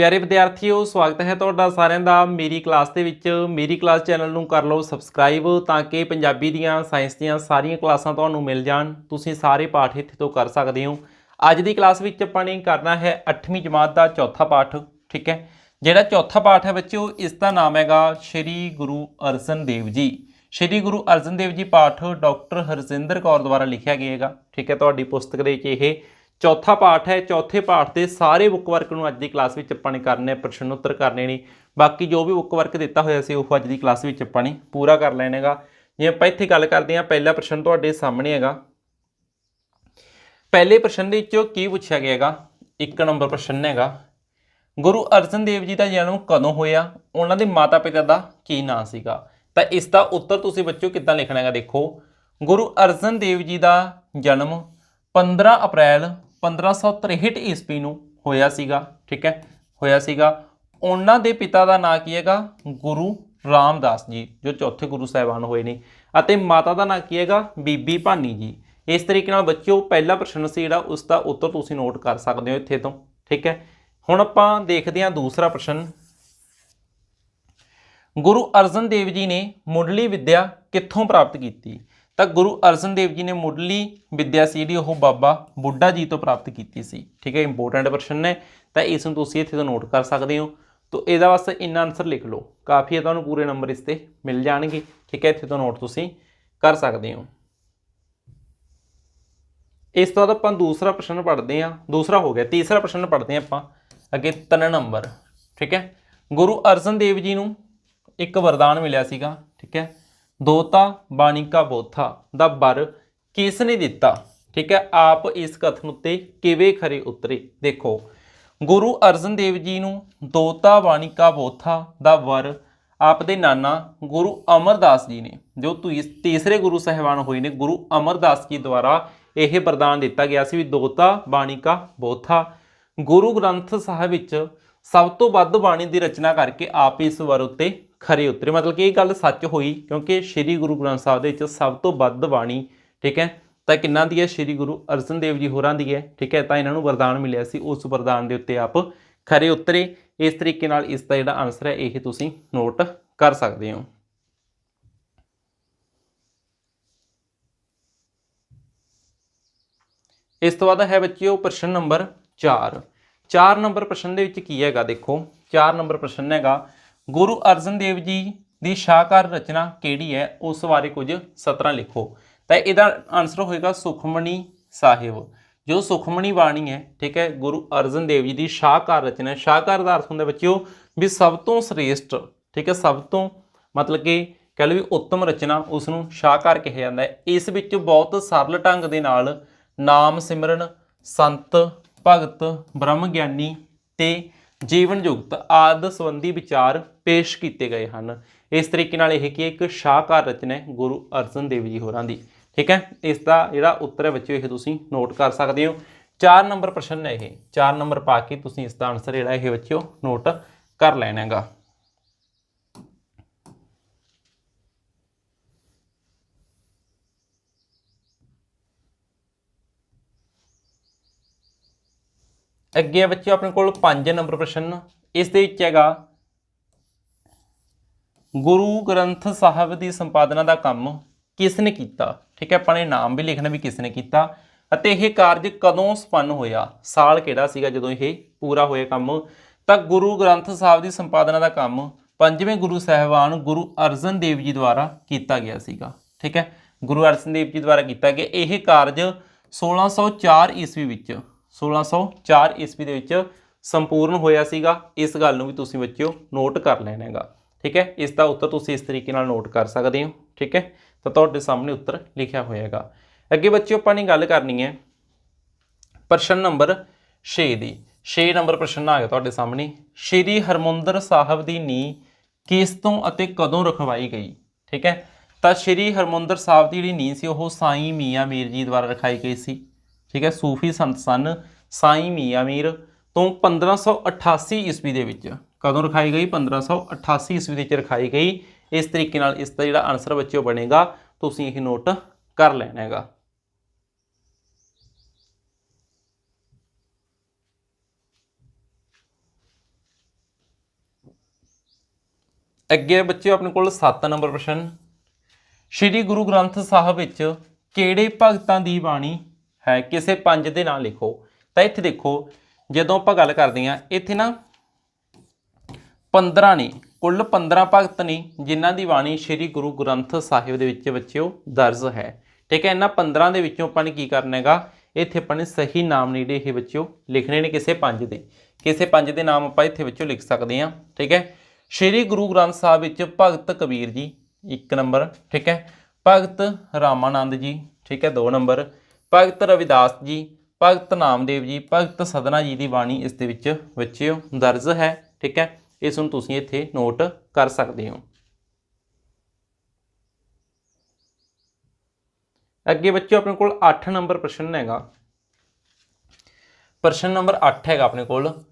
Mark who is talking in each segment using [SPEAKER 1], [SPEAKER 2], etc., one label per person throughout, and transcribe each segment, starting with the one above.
[SPEAKER 1] ਪਿਆਰੇ ਵਿਦਿਆਰਥੀਓ, ਸਵਾਗਤ ਹੈ ਤੁਹਾਡਾ ਸਾਰਿਆਂ ਦਾ ਮੇਰੀ ਕਲਾਸ ਦੇ ਵਿੱਚ। ਮੇਰੀ ਕਲਾਸ ਚੈਨਲ ਨੂੰ ਕਰ ਲਓ ਸਬਸਕ੍ਰਾਈਬ ਤਾਂ ਕਿ ਪੰਜਾਬੀ ਦੀਆਂ, ਸਾਇੰਸ ਦੀਆਂ ਸਾਰੀਆਂ ਕਲਾਸਾਂ ਤੁਹਾਨੂੰ ਮਿਲ ਜਾਣ। ਤੁਸੀਂ ਸਾਰੇ ਪਾਠ ਇੱਥੇ ਤੋਂ ਕਰ ਸਕਦੇ ਹੋ। ਅੱਜ ਦੀ ਕਲਾਸ ਵਿੱਚ ਆਪਾਂ ਨੇ ਕਰਨਾ ਹੈ 8ਵੀਂ ਜਮਾਤ ਦਾ ਚੌਥਾ ਪਾਠ, ਠੀਕ ਹੈ? ਜਿਹੜਾ ਚੌਥਾ ਪਾਠ ਹੈ ਬੱਚਿਓ, ਇਸ ਦਾ ਨਾਮ ਹੈਗਾ ਸ਼੍ਰੀ ਗੁਰੂ ਅਰਜਨ ਦੇਵ ਜੀ। ਸ਼੍ਰੀ ਗੁਰੂ ਅਰਜਨ ਦੇਵ ਜੀ ਪਾਠ ਡਾਕਟਰ ਹਰਜਿੰਦਰ ਕੌਰ ਦੁਆਰਾ ਲਿਖਿਆ ਗਿਆ ਹੈਗਾ, ਠੀਕ ਹੈ? ਤੁਹਾਡੀ ਪੁਸਤਕ ਦੇ ਵਿੱਚ ਇਹ ਚੌਥਾ ਪਾਠ ਹੈ। ਚੌਥੇ ਪਾਠ ਦੇ ਸਾਰੇ ਬੁੱਕ ਵਰਕ ਨੂੰ ਅੱਜ ਦੀ ਕਲਾਸ ਵਿੱਚ ਆਪਾਂ ਨੇ ਕਰਨੇ ਪ੍ਰਸ਼ਨ ਉੱਤਰ ਕਰਨੇ ਨੇ। ਬਾਕੀ ਜੋ ਵੀ ਬੁੱਕ ਵਰਕ ਦਿੱਤਾ ਹੋਇਆ ਸੀ, ਉਹ ਅੱਜ ਦੀ ਕਲਾਸ ਵਿੱਚ ਆਪਾਂ ਨੇ ਪੂਰਾ ਕਰ ਲੈਣਾਗਾ ਜੇ ਆਪਾਂ ਇੱਥੇ ਗੱਲ ਕਰਦੇ ਹਾਂ, ਪਹਿਲਾ ਪ੍ਰਸ਼ਨ ਤੁਹਾਡੇ ਸਾਹਮਣੇ ਹੈਗਾ। ਪਹਿਲੇ ਪ੍ਰਸ਼ਨ ਦੇ ਵਿੱਚੋਂ ਕੀ ਪੁੱਛਿਆ ਗਿਆ ਹੈਗਾ? ਇੱਕ ਨੰਬਰ ਪ੍ਰਸ਼ਨ ਹੈਗਾ। ਗੁਰੂ ਅਰਜਨ ਦੇਵ ਜੀ ਦਾ ਜਨਮ ਕਦੋਂ ਹੋਇਆ? ਉਹਨਾਂ ਦੇ ਮਾਤਾ-ਪਿਤਾ ਦਾ ਕੀ ਨਾਂ ਸੀਗਾ? ਤਾਂ ਇਸ ਦਾ ਉੱਤਰ ਤੁਸੀਂ ਬੱਚਿਓ ਕਿੱਦਾਂ ਲਿਖਣਾ ਹੈਗਾ ਦੇਖੋ। ਗੁਰੂ ਅਰਜਨ ਦੇਵ ਜੀ ਦਾ ਜਨਮ 15 ਅਪ੍ਰੈਲ 1563 ਈਸਵੀ ਨੂੰ ਹੋਇਆ ਸੀਗਾ, ਠੀਕ ਹੈ, ਹੋਇਆ ਸੀਗਾ। ਉਹਨਾਂ ਦੇ ਪਿਤਾ ਦਾ ਨਾਂ ਕੀ ਹੈਗਾ? ਗੁਰੂ ਰਾਮਦਾਸ ਜੀ, ਜੋ ਚੌਥੇ ਗੁਰੂ ਸਾਹਿਬਾਨ ਹੋਏ ਨੇ। ਅਤੇ ਮਾਤਾ ਦਾ ਨਾਂ ਕੀ ਹੈਗਾ? ਬੀਬੀ ਭਾਨੀ ਜੀ। ਇਸ ਤਰੀਕੇ ਨਾਲ ਬੱਚਿਓ, ਪਹਿਲਾ ਪ੍ਰਸ਼ਨ ਸੀ ਜਿਹੜਾ, ਉਸ ਦਾ ਉੱਤਰ ਤੁਸੀਂ ਨੋਟ ਕਰ ਸਕਦੇ ਹੋ ਇੱਥੇ ਤੋਂ, ਠੀਕ ਹੈ। ਹੁਣ ਆਪਾਂ ਦੇਖਦੇ ਹਾਂ ਦੂਸਰਾ ਪ੍ਰਸ਼ਨ। ਗੁਰੂ ਅਰਜਨ ਦੇਵ ਜੀ ਨੇ ਮੁੱਢਲੀ ਵਿੱਦਿਆ ਕਿੱਥੋਂ ਪ੍ਰਾਪਤ ਕੀਤੀ? ਤਾਂ ਗੁਰੂ ਅਰਜਨ ਦੇਵ ਜੀ ਨੇ ਮੁੱਢਲੀ ਵਿੱਦਿਆ ਸੀ ਜਿਹੜੀ ਉਹ ਬਾਬਾ ਬੁੱਢਾ ਜੀ ਤੋਂ ਪ੍ਰਾਪਤ ਕੀਤੀ ਸੀ। ਠੀਕ ਹੈ ਇੰਪੋਰਟੈਂਟ ਪ੍ਰਸ਼ਨ ਹੈ ਤਾਂ ਇਸ ਨੂੰ ਤੁਸੀਂ ਇੱਥੇ ਤੋਂ ਨੋਟ ਕਰ ਸਕਦੇ ਹੋ। ਤਾਂ ਇਹਦਾ ਵਾਸਤੇ ਇੰਨਾ ਆਨਸਰ ਲਿਖ ਲਓ। ਕਾਫੀ ਹੈ ਤੁਹਾਨੂੰ ਪੂਰੇ ਨੰਬਰ ਇਸ ਤੇ ਮਿਲ ਜਾਣਗੇ। ਠੀਕ ਹੈ, ਇੱਥੇ ਤੋਂ ਨੋਟ ਤੁਸੀਂ ਕਰ ਸਕਦੇ ਹੋ। ਇਸ ਤੋਂ ਬਾਅਦ ਆਪਾਂ ਦੂਸਰਾ ਪ੍ਰਸ਼ਨ ਪੜ੍ਹਦੇ ਹਾਂ। ਦੂਸਰਾ ਹੋ ਗਿਆ, ਤੀਸਰਾ ਪ੍ਰਸ਼ਨ ਪੜ੍ਹਦੇ ਹਾਂ ਆਪਾਂ। ਅੱਗੇ 3 ਨੰਬਰ ਠੀਕ ਹੈ, ਗੁਰੂ ਅਰਜਨ ਦੇਵ ਜੀ ਨੂੰ ਇੱਕ ਵਰਦਾਨ ਮਿਲਿਆ ਸੀਗਾ। ਠੀਕ ਹੈ ਦੋਤਾ ਬਾਣੀ ਕਾ ਬੋਥਾ ਦਾ ਵਰ ਕਿਸ ਨੇ ਦਿੱਤਾ? ਠੀਕ ਹੈ, ਆਪ ਇਸ ਕਥਨ ਉੱਤੇ ਕਿਵੇਂ ਖਰੇ ਉਤਰੇ? ਦੇਖੋ, ਗੁਰੂ ਅਰਜਨ ਦੇਵ ਜੀ ਨੂੰ ਦੋਤਾ ਬਾਣੀ ਕਾ ਬੋਥਾ ਦਾ ਵਰ ਆਪ ਦੇ ਨਾਨਾ ਗੁਰੂ ਅਮਰਦਾਸ ਜੀ ਨੇ, ਜੋ ਤੀਸ- ਤੀਸਰੇ ਗੁਰੂ ਸਾਹਿਬਾਨ ਹੋਏ ਨੇ, ਗੁਰੂ ਅਮਰਦਾਸ ਜੀ ਦੁਆਰਾ ਇਹ ਪ੍ਰਦਾਨ ਦਿੱਤਾ ਗਿਆ ਸੀ ਵੀ ਦੋਤਾ ਬਾਣੀ ਕਾ ਬੋਥਾ। ਗੁਰੂ ਗ੍ਰੰਥ ਸਾਹਿਬ ਵਿੱਚ ਸਭ ਤੋਂ ਵੱਧ ਬਾਣੀ ਦੀ ਰਚਨਾ ਕਰਕੇ ਆਪ ਇਸ ਵਰ ਉੱਤੇ ਖਰੇ ਉਤਰੇ। ਮਤਲਬ ਕਿ ਇਹ ਗੱਲ ਸੱਚ ਹੋਈ, ਕਿਉਂਕਿ ਸ੍ਰੀ ਗੁਰੂ ਗ੍ਰੰਥ ਸਾਹਿਬ ਦੇ ਵਿੱਚ ਸਭ ਤੋਂ ਵੱਧ ਬਾਣੀ, ਠੀਕ ਹੈ, ਤਾਂ ਕਿੰਨਾਂ ਦੀ ਹੈ? ਸ੍ਰੀ ਗੁਰੂ ਅਰਜਨ ਦੇਵ ਜੀ ਹੋਰਾਂ ਦੀ ਹੈ, ਠੀਕ ਹੈ, ਤਾਂ ਇਹਨਾਂ ਨੂੰ ਵਰਦਾਨ ਮਿਲਿਆ ਸੀ ਉਸ ਵਰਦਾਨ ਦੇ ਉੱਤੇ ਆਪ ਖਰੇ ਉਤਰੇ। ਇਸ ਤਰੀਕੇ ਨਾਲ ਇਸ ਦਾ ਜਿਹੜਾ ਆਨਸਰ ਹੈ, ਇਹ ਤੁਸੀਂ ਨੋਟ ਕਰ ਸਕਦੇ ਹੋ। ਇਸ ਤੋਂ ਬਾਅਦ ਹੈ ਬੱਚਿਓ ਪ੍ਰਸ਼ਨ ਨੰਬਰ 4 4 ਨੰਬਰ ਪ੍ਰਸ਼ਨ ਦੇ ਵਿੱਚ ਕੀ ਹੈਗਾ? ਦੇਖੋ 4 ਨੰਬਰ ਪ੍ਰਸ਼ਨ ਹੈਗਾ ਗੁਰੂ ਅਰਜਨ ਦੇਵ ਜੀ ਦੀ ਸ਼ਾਹਕਾਰ ਰਚਨਾ ਕਿਹੜੀ ਹੈ? ਉਸ ਬਾਰੇ ਕੁਝ ਸਤਰਾਂ ਲਿਖੋ। ਤਾਂ ਇਹਦਾ ਆਨਸਰ ਹੋਏਗਾ ਸੁਖਮਣੀ ਸਾਹਿਬ। ਜੋ ਸੁਖਮਣੀ ਬਾਣੀ ਹੈ, ਠੀਕ ਹੈ, ਗੁਰੂ ਅਰਜਨ ਦੇਵ ਜੀ ਦੀ ਸ਼ਾਹਕਾਰ ਰਚਨਾ। ਸ਼ਾਹਕਾਰ ਦਾ ਅਰਥ ਹੁੰਦਾ ਬੱਚਿਓ ਵੀ ਸਭ ਤੋਂ ਸ੍ਰੇਸ਼ਟ, ਠੀਕ ਹੈ, ਸਭ ਤੋਂ ਮਤਲਬ ਕਿ ਕਹਿ ਲਓ ਵੀ ਉੱਤਮ ਰਚਨਾ ਉਸ ਨੂੰ ਸ਼ਾਹਕਾਰ ਕਿਹਾ ਜਾਂਦਾ ਹੈ। ਇਸ ਵਿੱਚ ਬਹੁਤ ਸਰਲ ਢੰਗ ਦੇ ਨਾਲ ਨਾਮ ਸਿਮਰਨ, ਸੰਤ, ਭਗਤ ਬ੍ਰਹਮ ਗਿਆਨੀ ਤੇ ਜੀਵਨ ਜੁਗਤ ਆਦ ਸੰਬੰਧੀ ਵਿਚਾਰ ਪੇਸ਼ ਕੀਤੇ ਗਏ ਹਨ। ਇਸ ਤਰੀਕੇ ਨਾਲ ਇਹ ਕੀ ਇੱਕ ਸ਼ਾਹਕਾਰ ਰਚਨਾ ਹੈ ਗੁਰੂ ਅਰਜਨ ਦੇਵ ਜੀ ਹੋਰਾਂ ਦੀ। ਠੀਕ ਹੈ? ਇਸ ਦਾ ਜਿਹੜਾ ਉੱਤਰ ਹੈ ਬੱਚਿਓ, ਇਹ ਤੁਸੀਂ ਨੋਟ ਕਰ ਸਕਦੇ ਹੋ। 4 ਨੰਬਰ ਪ੍ਰਸ਼ਨ ਹੈ ਇਹ। 4 ਨੰਬਰ ਪਾ ਕੇ ਤੁਸੀਂ ਇਸ ਦਾ ਆਨਸਰ ਜਿਹੜਾ ਇਹ ਬੱਚਿਓ ਨੋਟ ਕਰ ਲੈਣਾ ਅੱਗੇ ਬੱਚਿਓ, ਆਪਣੇ ਕੋਲ 5 ਨੰਬਰ ਪ੍ਰਸ਼ਨ ਇਸ ਦੇ ਵਿੱਚ ਹੈਗਾ, ਗੁਰੂ ਗ੍ਰੰਥ ਸਾਹਿਬ ਦੀ ਸੰਪਾਦਨਾ ਦਾ ਕੰਮ ਕਿਸ ਨੇ ਕੀਤਾ? ਠੀਕ ਹੈ, ਆਪਾਂ ਨੇ ਨਾਮ ਵੀ ਲਿਖਣਾ ਵੀ ਕਿਸ ਨੇ ਕੀਤਾ। ਅਤੇ ਇਹ ਕਾਰਜ ਕਦੋਂ ਸੰਪੰਨ ਹੋਇਆ? ਸਾਲ ਕਿਹੜਾ ਸੀਗਾ ਜਦੋਂ ਇਹ ਪੂਰਾ ਹੋਇਆ ਕੰਮ? ਤਾਂ ਗੁਰੂ ਗ੍ਰੰਥ ਸਾਹਿਬ ਦੀ ਸੰਪਾਦਨਾ ਦਾ ਕੰਮ ਪੰਜਵੇਂ ਗੁਰੂ ਸਾਹਿਬਾਨ ਗੁਰੂ ਅਰਜਨ ਦੇਵ ਜੀ ਦੁਆਰਾ ਕੀਤਾ ਗਿਆ ਸੀਗਾ। ਠੀਕ ਹੈ, ਗੁਰੂ ਅਰਜਨ ਦੇਵ ਜੀ ਦੁਆਰਾ ਕੀਤਾ ਗਿਆ। ਇਹ ਕਾਰਜ 1604 ਈਸਵੀ ਵਿੱਚ 1604 ਈਸਵੀ ਦੇ ਵਿੱਚ ਸੰਪੂਰਨ ਹੋਇਆ ਸੀਗਾ। ਇਸ ਗੱਲ ਨੂੰ ਵੀ ਤੁਸੀਂ ਬੱਚਿਓ ਨੋਟ ਕਰ ਲੈਣਾ ਹੈਗਾ। ਠੀਕ ਹੈ? ਇਸ ਦਾ ਉੱਤਰ ਤੁਸੀਂ ਇਸ ਤਰੀਕੇ ਨਾਲ ਨੋਟ ਕਰ ਸਕਦੇ ਹੋ। ਠੀਕ ਹੈ? ਤਾਂ ਤੁਹਾਡੇ ਸਾਹਮਣੇ ਉੱਤਰ ਲਿਖਿਆ ਹੋਏਗਾ ਅੱਗੇ ਬੱਚਿਓ ਆਪਾਂ ਨੇ ਗੱਲ ਕਰਨੀ ਹੈ ਪ੍ਰਸ਼ਨ ਨੰਬਰ 6 ਦੀ। 6 ਨੰਬਰ ਪ੍ਰਸ਼ਨ ਆ ਗਿਆ ਤੁਹਾਡੇ ਸਾਹਮਣੇ। ਸ਼੍ਰੀ ਹਰਮੰਦਰ ਸਾਹਿਬ ਦੀ ਨੀਂਹ ਕਿਸ ਤੋਂ ਅਤੇ ਕਦੋਂ ਰਖਵਾਈ ਗਈ? ਠੀਕ ਹੈ? ਤਾਂ ਸ਼੍ਰੀ ਹਰਮੰਦਰ ਸਾਹਿਬ ਦੀ ਜਿਹੜੀ ਨੀਂਹ ਸੀ, ਉਹ ਸਾਈਂ ਮੀਆਂ ਮੀਰ ਜੀ ਦੁਆਰਾ ਰਖਾਈ ਗਈ ਸੀ। ਠੀਕ ਹੈ, ਸੂਫੀ ਸੰਤ ਸਨ ਸਾਈਂ ਮੀਆਂ ਮੀਰ ਤੋਂ 1588 ਈਸਵੀ ਦੇ ਵਿੱਚ। ਕਦੋਂ ਰਖਾਈ ਗਈ? 1588 ਈਸਵੀ ਦੇ ਵਿੱਚ ਰਖਾਈ ਗਈ। ਇਸ ਤਰੀਕੇ ਨਾਲ ਇਸ ਦਾ ਜਿਹੜਾ ਆਨਸਰ ਬੱਚਿਓ ਬਣੇਗਾ, ਤੁਸੀਂ ਇਹ ਨੋਟ ਕਰ ਲੈਣਾ ਹੈਗਾ। ਅੱਗੇ ਬੱਚਿਓ, ਆਪਣੇ ਕੋਲ 7 ਨੰਬਰ ਪ੍ਰਸ਼ਨ। ਸ਼੍ਰੀ ਗੁਰੂ ਗ੍ਰੰਥ ਸਾਹਿਬ ਵਿੱਚ ਕਿਹੜੇ ਭਗਤਾਂ ਦੀ ਬਾਣੀ ਹੈ ਕਿਸੇ ਪੰਜ ਦੇ ਨਾਂ ਲਿਖੋ, ਤਾਂ ਇੱਥੇ ਦੇਖੋ, ਜਦੋਂ ਆਪਾਂ ਗੱਲ ਕਰਦੇ ਹਾਂ, ਇੱਥੇ ਨਾ 15 ਨੇ, ਕੁੱਲ 15 ਭਗਤ ਨੇ, ਜਿਨ੍ਹਾਂ ਦੀ ਬਾਣੀ ਸ਼੍ਰੀ ਗੁਰੂ ਗ੍ਰੰਥ ਸਾਹਿਬ ਦੇ ਵਿੱਚ ਬੱਚਿਓ ਦਰਜ ਹੈ। ਠੀਕ ਹੈ, ਇਹਨਾਂ 15 ਦੇ ਵਿੱਚੋਂ ਆਪਾਂ ਨੇ ਕੀ ਕਰਨਾ ਹੈਗਾ? ਇੱਥੇ ਆਪਾਂ ਨੇ ਸਹੀ ਨਾਮ ਨੇੜੇ ਇਹ ਬੱਚਿਓ ਲਿਖਣੇ ਨੇ ਕਿਸੇ ਪੰਜ ਦੇ। ਕਿਸੇ ਪੰਜ ਦੇ ਨਾਮ ਆਪਾਂ ਇੱਥੇ ਵਿੱਚੋਂ ਲਿਖ ਸਕਦੇ ਹਾਂ। ਠੀਕ ਹੈ, ਸ਼੍ਰੀ ਗੁਰੂ ਗ੍ਰੰਥ ਸਾਹਿਬ ਵਿੱਚ ਭਗਤ ਕਬੀਰ ਜੀ, ਇੱਕ ਨੰਬਰ। ਠੀਕ ਹੈ, ਭਗਤ ਰਾਮਾਨੰਦ ਜੀ, ਠੀਕ ਹੈ 2 ਨੰਬਰ। ਭਗਤ ਰਵਿਦਾਸ ਜੀ, ਭਗਤ ਨਾਮਦੇਵ ਜੀ, ਭਗਤ ਸਦਨਾ ਜੀ ਦੀ ਬਾਣੀ ਇਸ ਦੇ ਵਿੱਚ ਬੱਚਿਓ, ਦਰਜ ਹੈ, ਠੀਕ ਹੈ? ਇਸ ਨੂੰ ਤੁਸੀਂ ਇੱਥੇ ਨੋਟ ਕਰ ਸਕਦੇ ਹੋ। ਅੱਗੇ ਬੱਚਿਓ, ਆਪਣੇ ਕੋਲ 8 ਨੰਬਰ ਪ੍ਰਸ਼ਨ ਹੈਗਾ। ਪ੍ਰਸ਼ਨ ਨੰਬਰ 8 ਹੈਗਾ ਆਪਣੇ ਕੋਲ।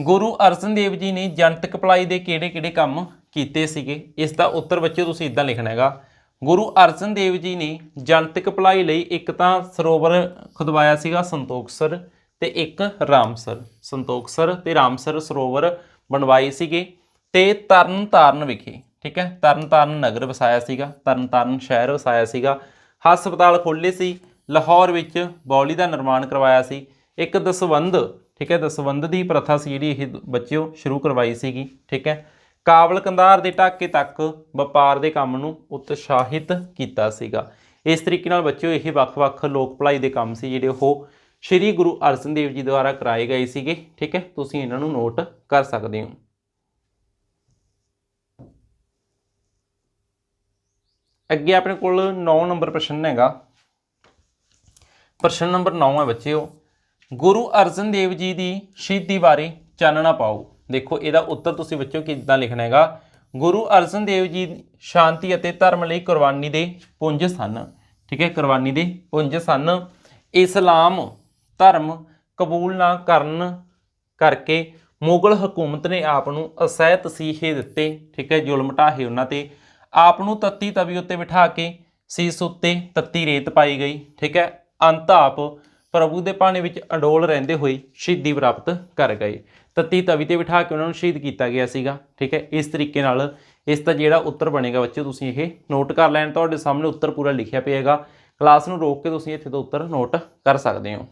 [SPEAKER 1] ਗੁਰੂ ਅਰਜਨ ਦੇਵ ਜੀ ਨੇ ਜਨਤਕ ਭਲਾਈ ਦੇ ਕਿਹੜੇ-ਕਿਹੜੇ ਕੰਮ ਕੀਤੇ ਸੀਗੇ? ਇਸ ਦਾ ਉੱਤਰ ਬੱਚਿਓ, ਤੁਸੀਂ ਇਦਾਂ ਲਿਖਣਾ ਹੈਗਾ। ਗੁਰੂ ਅਰਜਨ ਦੇਵ ਜੀ ਨੇ ਜਨਤਕ ਭਲਾਈ ਲਈ ਇੱਕ ਤਾਂ ਸਰੋਵਰ ਖੁਦਵਾਇਆ ਸੀਗਾ ਸੰਤੋਖਸਰ ਤੇ ਇੱਕ ਰਾਮਸਰ ਸੰਤੋਖਸਰ ਤੇ ਰਾਮਸਰ ਸਰੋਵਰ ਬਣਵਾਏ ਸੀਗੇ ਤੇ ਤਰਨ ਤਾਰਨ ਵਿਖੇ, ਠੀਕ ਹੈ? ਤਰਨ ਤਾਰਨ ਨਗਰ ਵਸਾਇਆ ਸੀਗਾ ਤਰਨ ਤਾਰਨ ਸ਼ਹਿਰ ਵਸਾਇਆ ਸੀਗਾ। ਹਸਪਤਾਲ ਖੋਲ੍ਹੇ ਸੀ, ਲਾਹੌਰ ਵਿੱਚ ਬੌਲੀ ਦਾ ਨਿਰਮਾਣ ਕਰਵਾਇਆ ਸੀ। ਇੱਕ ਦਸਵੰਧ, ਠੀਕ ਹੈ? ਦਸਵੰਧ ਦੀ ਪ੍ਰਥਾ ਸੀ ਜਿਹੜੀ ਇਹ ਬੱਚਿਓ ਸ਼ੁਰੂ ਕਰਵਾਈ ਸੀਗੀ, ਠੀਕ ਹੈ? ਕਾਬਲ ਕੰਧਾਰ ਦੇ ਟਾਕੇ ਤੱਕ ਵਪਾਰ ਦੇ ਕੰਮ ਨੂੰ ਉਤਸ਼ਾਹਿਤ ਕੀਤਾ ਸੀਗਾ। ਇਸ ਤਰੀਕੇ ਨਾਲ ਬੱਚਿਓ, ਇਹ ਵੱਖ-ਵੱਖ ਲੋਕ ਭਲਾਈ ਦੇ ਕੰਮ ਸੀ ਜਿਹੜੇ ਉਹ ਸ਼੍ਰੀ ਗੁਰੂ ਅਰਜਨ ਦੇਵ ਜੀ ਦੁਆਰਾ ਕਰਾਏ ਗਏ ਸੀਗੇ। ਠੀਕ ਹੈ, ਤੁਸੀਂ ਇਹਨਾਂ ਨੂੰ ਨੋਟ ਕਰ ਸਕਦੇ ਹੋ। ਅੱਗੇ ਆਪਣੇ ਕੋਲ 9 ਨੰਬਰ ਪ੍ਰਸ਼ਨ ਹੈਗਾ। ਪ੍ਰਸ਼ਨ ਨੰਬਰ 9 ਹੈ ਬੱਚਿਓ, ਗੁਰੂ ਅਰਜਨ ਦੇਵ ਜੀ ਦੀ ਸ਼ਹੀਦੀ ਬਾਰੇ ਚਾਨਣਾ ਪਾਓ। ਦੇਖੋ, ਇਹਦਾ ਉੱਤਰ ਤੁਸੀਂ ਬੱਚਿਓ ਕਿੱਦਾਂ ਲਿਖਣਾ ਹੈਗਾ? ਗੁਰੂ ਅਰਜਨ ਦੇਵ ਜੀ ਸ਼ਾਂਤੀ ਅਤੇ ਧਰਮ ਲਈ ਕੁਰਬਾਨੀ ਦੇ ਪੁੰਜ ਸਨ। ਠੀਕ ਹੈ, ਕੁਰਬਾਨੀ ਦੇ ਪੁੰਜ ਸਨ। ਇਸਲਾਮ ਧਰਮ ਕਬੂਲ ਨਾ ਕਰਨ ਕਰਕੇ ਮੁਗਲ ਹਕੂਮਤ ਨੇ ਆਪ ਨੂੰ ਅਸਹਿ ਤਸੀਹੇ ਦਿੱਤੇ। ਠੀਕ ਹੈ, ਜ਼ੁਲਮ ਢਾਹੇ ਉਹਨਾਂ ਤੇ। ਆਪ ਨੂੰ ਤੱਤੀ ਤਵੀ ਉੱਤੇ ਬਿਠਾ ਕੇ ਸੀਸ ਉੱਤੇ ਤੱਤੀ ਰੇਤ ਪਾਈ ਗਈ। ਠੀਕ ਹੈ, ਅੰਤ ਆਪ ਪ੍ਰਭੂ ਦੇ ਭਾਣੇ ਵਿੱਚ ਅਡੋਲ ਰਹਿੰਦੇ ਹੋਏ ਸ਼ਹੀਦੀ ਪ੍ਰਾਪਤ ਕਰ ਗਏ। ਤੱਤੀ ਤਵੀ ਤੇ ਬਿਠਾ ਕੇ ਉਹਨਾਂ ਨੂੰ ਸ਼ਹੀਦ ਕੀਤਾ ਗਿਆ ਸੀਗਾ, ਠੀਕ ਹੈ? ਇਸ ਤਰੀਕੇ ਨਾਲ ਇਸ ਦਾ ਜਿਹੜਾ ਉੱਤਰ ਬਣੇਗਾ ਬੱਚੇ ਤੁਸੀਂ ਇਹ ਨੋਟ ਕਰ ਲੈਣ, ਤੁਹਾਡੇ ਸਾਹਮਣੇ ਉੱਤਰ ਪੂਰਾ ਲਿਖਿਆ ਪਿਆਗਾ ਕਲਾਸ ਨੂੰ ਰੋਕ ਕੇ ਤੁਸੀਂ ਇੱਥੇ ਤੋਂ ਉੱਤਰ ਨੋਟ ਕਰ ਸਕਦੇ ਹੋ।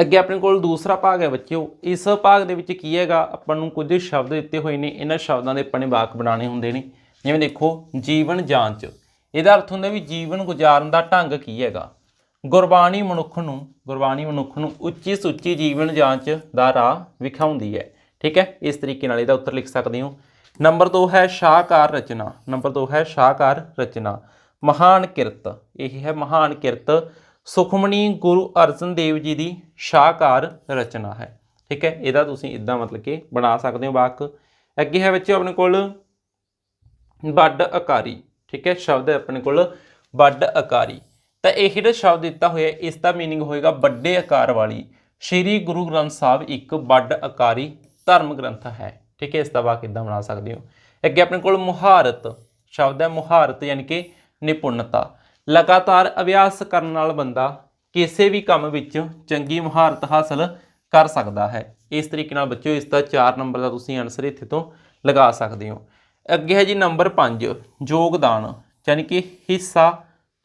[SPEAKER 1] ਅੱਗੇ ਆਪਣੇ ਕੋਲ ਦੂਸਰਾ ਭਾਗ ਹੈ ਬੱਚਿਓ। ਇਸ ਭਾਗ ਦੇ ਵਿੱਚ ਕੀ ਹੈਗਾ? ਆਪਾਂ ਨੂੰ ਕੁਝ ਸ਼ਬਦ ਦਿੱਤੇ ਹੋਏ ਨੇ। ਇਹਨਾਂ ਸ਼ਬਦਾਂ ਦੇ ਆਪਾਂ ਨੇ ਵਾਕ ਬਣਾਉਣੇ ਹੁੰਦੇ ਨੇ। ਜਿਵੇਂ ਦੇਖੋ, ਜੀਵਨ ਜਾਂਚ। ਇਹਦਾ ਅਰਥ ਹੁੰਦਾ ਵੀ ਜੀਵਨ ਗੁਜ਼ਾਰਨ ਦਾ ਢੰਗ ਕੀ ਹੈਗਾ? ਗੁਰਬਾਣੀ ਮਨੁੱਖ ਨੂੰ, ਗੁਰਬਾਣੀ ਮਨੁੱਖ ਨੂੰ ਉੱਚੀ ਸੁੱਚੀ ਜੀਵਨ ਜਾਂਚ ਦਾ ਰਾਹ ਵਿਖਾਉਂਦੀ ਹੈ। ਠੀਕ ਹੈ? ਇਸ ਤਰੀਕੇ ਨਾਲ ਇਹਦਾ ਉੱਤਰ ਲਿਖ ਸਕਦੇ ਹੋ। ਨੰਬਰ 2 ਹੈ ਸ਼ਾਹਕਾਰ ਰਚਨਾ। ਨੰਬਰ 2 ਹੈ ਸ਼ਾਹਕਾਰ ਰਚਨਾ। ਮਹਾਨ ਕਿਰਤ। ਇਹ ਹੈ ਮਹਾਨ ਕਿਰਤ। ਸੁਖਮਣੀ ਗੁਰੂ ਅਰਜਨ ਦੇਵ ਜੀ ਦੀ ਸ਼ਾਹਕਾਰ ਰਚਨਾ ਹੈ ਠੀਕ ਹੈ ਇਹਦਾ ਤੁਸੀਂ ਇਦਾਂ ਮਤਲਬ ਕਿ ਬਣਾ ਸਕਦੇ ਹੋ ਵਾਕ ਅੱਗੇ ਹੈ ਬੱਚਿਓ ਆਪਣੇ ਕੋਲ ਵੱਡ ਆਕਾਰੀ ਠੀਕ ਹੈ ਸ਼ਬਦ ਹੈ ਆਪਣੇ ਕੋਲ ਵੱਡ ਆਕਾਰੀ ਤਾਂ ਇਹ ਜਿਹੜਾ ਸ਼ਬਦ ਦਿੱਤਾ ਹੋਇਆ ਹੈ, ਇਸ ਦਾ मीनिंग ਹੋਏਗਾ ਵੱਡੇ ਆਕਾਰ ਵਾਲੀ ਸ਼੍ਰੀ ਗੁਰੂ ਗ੍ਰੰਥ ਸਾਹਿਬ ਇੱਕ ਵੱਡ ਆਕਾਰੀ ਧਰਮ ਗ੍ਰੰਥ ਹੈ ਠੀਕ ਹੈ ਇਸ ਦਾ ਵਾਕ ਇਦਾਂ ਬਣਾ ਸਕਦੇ ਹੋ ਅੱਗੇ ਆਪਣੇ ਕੋਲ ਮੁਹਾਰਤ ਸ਼ਬਦ ਹੈ ਮੁਹਾਰਤ ਯਾਨੀ ਕਿ ਨਿਪੁੰਨਤਾ ਲਗਾਤਾਰ ਅਭਿਆਸ ਕਰਨ ਨਾਲ ਬੰਦਾ ਕਿਸੇ ਵੀ ਕੰਮ ਵਿੱਚ ਚੰਗੀ ਮੁਹਾਰਤ ਹਾਸਲ ਕਰ ਸਕਦਾ ਹੈ। ਇਸ ਤਰੀਕੇ ਨਾਲ ਬੱਚਿਓ, ਇਸ ਦਾ 4 ਨੰਬਰ ਦਾ ਤੁਸੀਂ ਆਨਸਰ ਇੱਥੇ ਤੋਂ ਲਗਾ ਸਕਦੇ ਹੋ। ਅੱਗੇ ਹੈ ਜੀ ਨੰਬਰ 5 ਯੋਗਦਾਨ, ਯਾਨੀ ਕਿ ਹਿੱਸਾ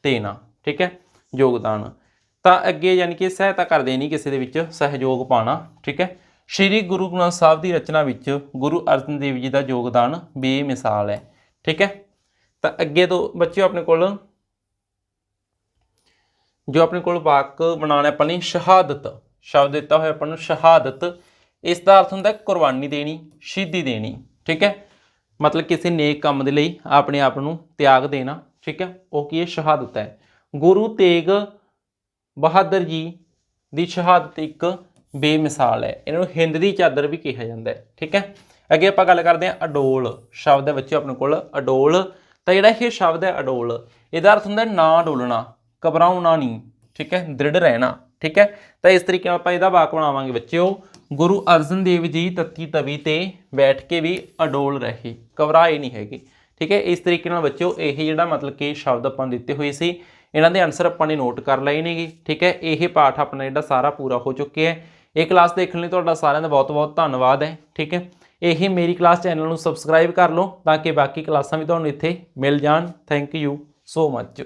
[SPEAKER 1] ਦੇਣਾ, ਠੀਕ ਹੈ? ਯੋਗਦਾਨ। ਤਾਂ ਅੱਗੇ ਯਾਨੀ ਕਿ ਸਹਾਇਤਾ ਕਰਦੇ ਨਹੀਂ ਕਿਸੇ ਦੇ ਵਿੱਚ ਸਹਿਯੋਗ ਪਾਣਾ ਠੀਕ ਹੈ? ਸ਼੍ਰੀ ਗੁਰੂ ਗ੍ਰੰਥ ਸਾਹਿਬ ਦੀ ਰਚਨਾ ਵਿੱਚ ਗੁਰੂ ਅਰਜਨ ਦੇਵ ਜੀ ਦਾ ਯੋਗਦਾਨ ਬੇਮਿਸਾਲ ਹੈ, ਠੀਕ ਹੈ? ਤਾਂ ਅੱਗੇ ਤੋਂ ਬੱਚਿਓ, ਆਪਣੇ ਕੋਲ ਜੋ ਆਪਣੇ ਕੋਲ ਵਾਕ ਬਣਾਉਣਾ ਆਪਾਂ ਨੇ ਸ਼ਹਾਦਤ ਸ਼ਬਦ ਦਿੱਤਾ ਹੋਇਆ, ਆਪਾਂ ਨੂੰ ਸ਼ਹਾਦਤ। ਇਸ ਦਾ ਅਰਥ ਹੁੰਦਾ ਕੁਰਬਾਨੀ ਦੇਣੀ, ਸ਼ਹੀਦੀ ਦੇਣੀ, ਠੀਕ ਹੈ? ਮਤਲਬ ਕਿਸੇ ਨੇਕ ਕੰਮ ਦੇ ਲਈ ਆਪਣੇ ਆਪ ਨੂੰ ਤਿਆਗ ਦੇਣਾ, ਠੀਕ ਹੈ? ਉਹ ਕੀ ਹੈ? ਸ਼ਹਾਦਤ ਹੈ। ਗੁਰੂ ਤੇਗ ਬਹਾਦਰ ਜੀ ਦੀ ਸ਼ਹਾਦਤ ਇੱਕ ਬੇਮਿਸਾਲ ਹੈ। ਇਹਨਾਂ ਨੂੰ ਹਿੰਦ ਦੀ ਚਾਦਰ ਵੀ ਕਿਹਾ ਜਾਂਦਾ ਹੈ, ਠੀਕ ਹੈ? ਅੱਗੇ ਆਪਾਂ ਗੱਲ ਕਰਦੇ ਹਾਂ ਅਡੋਲ ਸ਼ਬਦ ਹੈ ਵਿੱਚ ਆਪਣੇ ਕੋਲ ਅਡੋਲ। ਤਾਂ ਜਿਹੜਾ ਇਹ ਸ਼ਬਦ ਹੈ ਅਡੋਲ, ਇਹਦਾ ਅਰਥ ਹੁੰਦਾ ਨਾ ਡੋਲਣਾ। ਘਬਰਾਉਣਾ ਨਹੀਂ, ਠੀਕ ਹੈ? ਦ੍ਰਿੜ ਰਹਿਣਾ, ਠੀਕ ਹੈ? ਤਾਂ ਇਸ ਤਰੀਕੇ ਨਾਲ ਆਪਾਂ ਇਹਦਾ ਵਾਕ ਬਣਾਵਾਂਗੇ ਬੱਚਿਓ। ਗੁਰੂ ਅਰਜਨ ਦੇਵ ਜੀ ਤੱਤੀ ਤਵੀ ਤੇ ਬੈਠ ਕੇ ਵੀ ਅਡੋਲ ਰਹੇ, ਘਬਰਾਏ ਨਹੀਂ ਹੈਗੇ, ਠੀਕ ਹੈ? ਇਸ ਤਰੀਕੇ ਨਾਲ ਬੱਚਿਓ, ਇਹ ਜਿਹੜਾ ਮਤਲਬ ਕਿ ਸ਼ਬਦ ਆਪਾਂ ਨੂੰ ਦਿੱਤੇ ਹੋਏ ਸੀ, ਇਹਨਾਂ ਦੇ ਆਨਸਰ ਆਪਾਂ ਨੇ ਨੋਟ ਕਰ ਲਏ ਨੇਗੇ, ਠੀਕ ਹੈ? ਇਹ ਪਾਠ ਆਪਣਾ ਜਿਹੜਾ ਸਾਰਾ ਪੂਰਾ ਹੋ ਚੁੱਕਿਆ ਹੈ। ਇਹ ਕਲਾਸ ਦੇਖਣ ਲਈ ਤੁਹਾਡਾ ਸਾਰਿਆਂ ਦਾ ਬਹੁਤ-ਬਹੁਤ ਧੰਨਵਾਦ ਹੈ, ਠੀਕ ਹੈ? ਇਹ ਮੇਰੀ ਕਲਾਸ ਚੈਨਲ ਨੂੰ ਸਬਸਕ੍ਰਾਈਬ ਕਰ ਲਓ, ਤਾਂ ਕਿ ਬਾਕੀ ਕਲਾਸਾਂ ਵੀ ਤੁਹਾਨੂੰ ਇੱਥੇ ਮਿਲ ਜਾਣ। Thank you so much